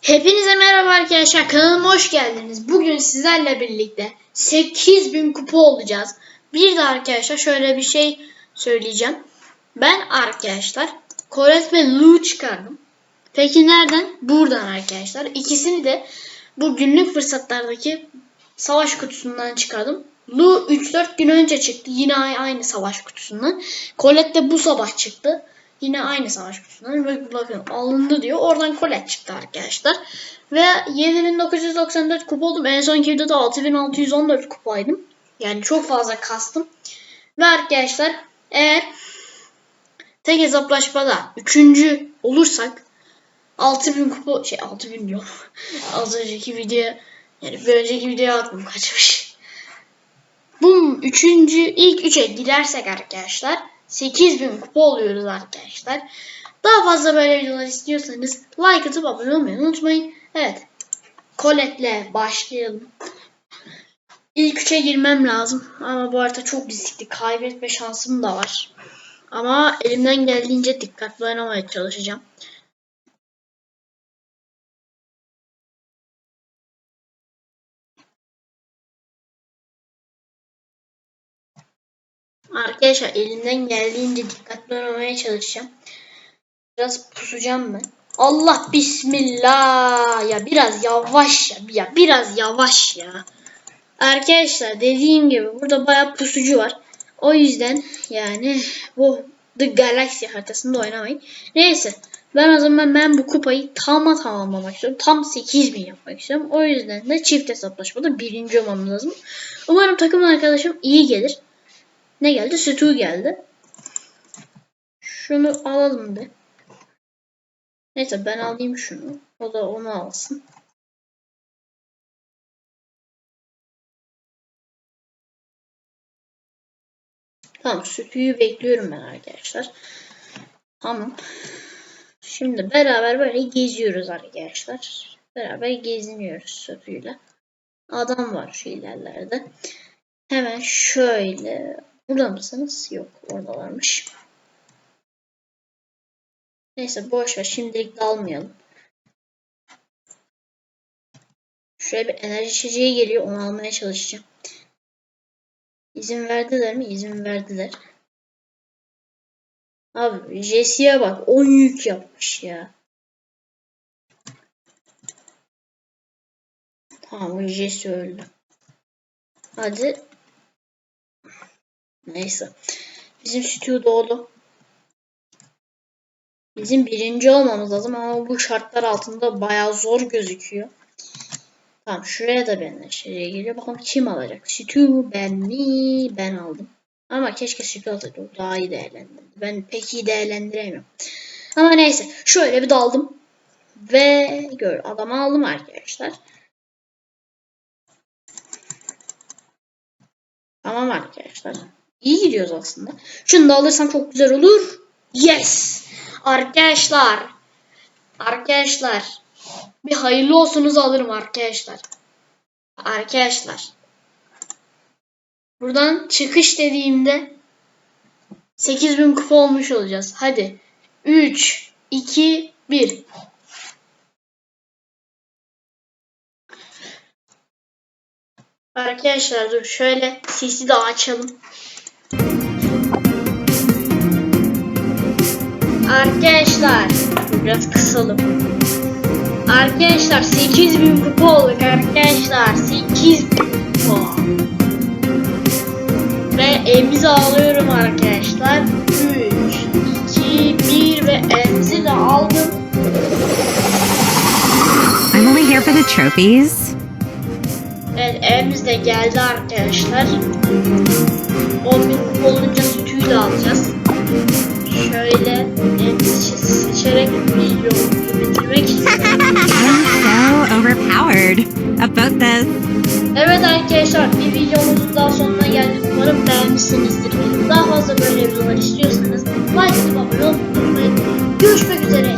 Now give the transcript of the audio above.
Hepinize merhaba arkadaşlar kanalıma hoş geldiniz. Bugün sizlerle birlikte 8000 kupa olacağız. Bir de arkadaşlar şöyle bir şey söyleyeceğim. Ben arkadaşlar Colette ve Lou çıkardım. Peki nereden? Buradan arkadaşlar. İkisini de bu günlük fırsatlardaki savaş kutusundan çıkardım. Lu 3-4 gün önce çıktı. Yine aynı savaş kutusundan. Colette de bu sabah çıktı. Yine aynı savaş kutusundan. Ve bakın alındı diyor. Oradan Colette çıktı arkadaşlar. Ve 7994 kupa oldum. En sonki videoda 6614 kupaydım. Yani çok fazla kastım. Ve arkadaşlar eğer tek hesaplaşmada 3. olursak 6000 kupa şey 6000 diyorum. Az önceki video yani bir önceki videoya aklım kaçmış. Bu üçüncü ilk üçe girersek arkadaşlar 8000 kupa oluyoruz arkadaşlar. Daha fazla böyle videolar istiyorsanız like atıp abone olmayı unutmayın. Evet. Colette'le başlayalım. İlk üçe girmem lazım. Ama bu arada çok riskli. Kaybetme şansım da var. Ama elimden geldiğince dikkatli oynamaya çalışacağım. Arkadaşlar elimden geldiğince dikkatli oynamaya çalışacağım. Biraz pusacağım ben. Allah bismillah. Ya biraz yavaş ya. Ya biraz yavaş ya. Arkadaşlar dediğim gibi burada bayağı pusucu var. O yüzden yani bu The Galaxy haritasında oynamayın. Neyse. Ben o zaman ben bu kupayı tama tamamlamak istiyorum. Tam 8000 yapmak istiyorum. O yüzden de çift hesaplaşmada birinci olmam lazım. Umarım takım arkadaşım iyi gelir. Ne geldi? Stu geldi. Şunu alalım bir. Neyse ben alayım şunu. O da onu alsın. Tamam sütüyü bekliyorum ben arkadaşlar. Tamam. Şimdi beraber böyle geziyoruz arkadaşlar. Beraber geziniyoruz sütüyle. Adam var şu ilerlerde. Hemen şöyle. Burada mısınız? Yok oradalarmış. Neyse boş ver şimdilik dalmayalım. Şuraya bir enerji içeceği geliyor onu almaya çalışacağım. İzin verdiler mi? İzin verdiler. Abi Jesse'ye bak 10 yük yapmış ya. Tamam Jesse öldü. Hadi. Neyse. Bizim stüdyo doğdu. Bizim birinci olmamız lazım ama bu şartlar altında bayağı zor gözüküyor. Tamam şuraya da benimle şuraya geliyor. Bakalım kim alacak? Stu ben mi? Ben aldım. Ama keşke Stu alsaydı. Daha iyi değerlendirdi. Ben pek iyi değerlendiremiyorum. Ama neyse. Şöyle bir daldım. Ve gör adamı aldım arkadaşlar. Tamam arkadaşlar. İyi gidiyoruz aslında. Şunu da alırsam çok güzel olur. Yes! Arkadaşlar. Arkadaşlar. Bir hayırlı olsunuz alırım arkadaşlar. Arkadaşlar. Buradan çıkış dediğimde 8000 kupa olmuş olacağız. Hadi. 3, 2, 1. Arkadaşlar dur şöyle sesi de açalım. Arkadaşlar biraz kısalım. Arkadaşlar 8000 kupa olduk arkadaşlar. 8000 kupa. Ve emzi alıyorum arkadaşlar. 3, 2, 1 ve emzi de aldım. I'm only here for the trophies. Evet emz de geldi arkadaşlar. 10.000 kupa olunca sütüyü de alacağız. Şöyle seçerek videomuzu bitirmek so overpowered. About this. Evet arkadaşlar bir videomuzun daha sonuna geldik. Umarım beğenmişsinizdir. Daha fazla böyle videolar istiyorsanız like atıp abone olmayı unutmayın. Görüşmek üzere.